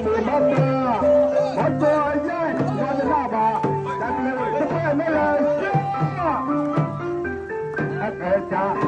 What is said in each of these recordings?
我点儿慢点呀你着喇叭赶紧的快快点下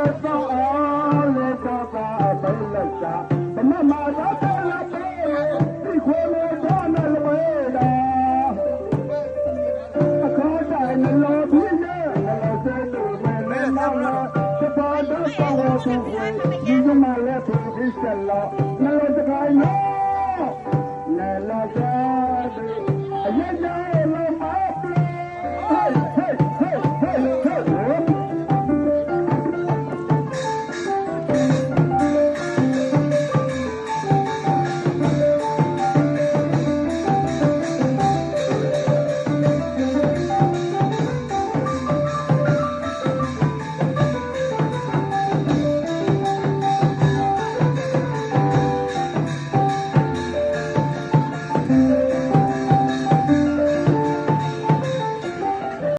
လက်ဆောင်အောင်လက်တော့ပါအပိုင်လက်ချာသမမတော့တော့လက်ပေးဒီခွေမေတော့နလမေတာအခါတိုင်းနလောပြင်းနေနလောစေတူမဲမောင်းလာစပါတော့ပေါ်ဖို့ဒီကမလက်ဖို့ဒီစလောနလောတကိုင်း